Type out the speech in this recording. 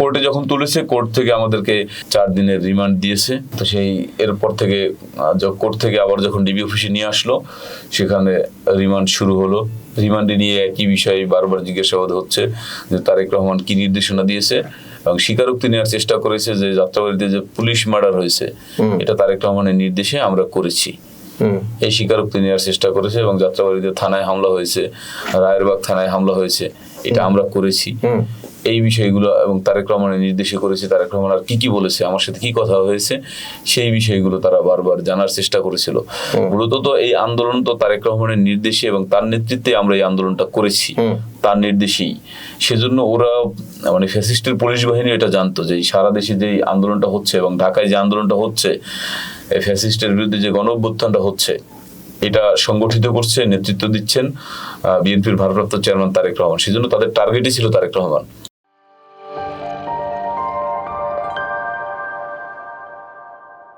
কোর্টে যখন তুলেছে কোর্ট থেকে আমাদেরকে চার দিনের রিমান্ড দিয়েছে। তো সেই এরপর থেকে কোর্ট থেকে আবার যখন ডিবি অফিসে নিয়ে আসলো সেখানে রিমান্ড শুরু হলো। রিমান্ডে নিয়ে একই বিষয়ে বারবার জিজ্ঞাসাবাদ হচ্ছে যে তারেক রহমান কি নির্দেশনা দিয়েছে এবং স্বীকারোক্তি নেওয়ার চেষ্টা করেছে যে যাত্রাবাড়িতে যে পুলিশ মার্ডার হয়েছে এটা তারেক রহমানের নির্দেশে আমরা করেছি। এই স্বীকারোক্তি নেওয়ার চেষ্টা করেছে এবং যাত্রাবাড়িতে থানায় হামলা হয়েছে রায়েরবাগ থানায় হামলা হয়েছে এটা আমরা করেছি। এই বিষয়গুলো এবং তারেক রহমানের নির্দেশে করেছে তারেক রহমান আর কি কি বলেছে আমার সাথে কি কথা হয়েছে সেই বিষয়গুলো তারা বারবার জানার চেষ্টা করেছিল। মূলত তো এই আন্দোলন তো তারেক রহমানের নির্দেশে এবং তার নেতৃত্বে আমরা এই আন্দোলনটা করেছি। তার নির্দেশেই। সেজন্য ওরা মানে ফ্যাসিস্টের পুলিশ বাহিনী এটা জানতো যে সারা দেশে যে আন্দোলনটা হচ্ছে এবং ঢাকায় যে আন্দোলনটা হচ্ছে এই ফ্যাসিস্টের বিরুদ্ধে যে গণঅভ্যুত্থানটা হচ্ছে এটা সংগঠিত করছে নেতৃত্ব দিচ্ছেন বিএনপির ভারপ্রাপ্ত চেয়ারম্যান তারেক রহমান। সেজন্য তাদের টার্গেটই ছিল তারেক রহমান।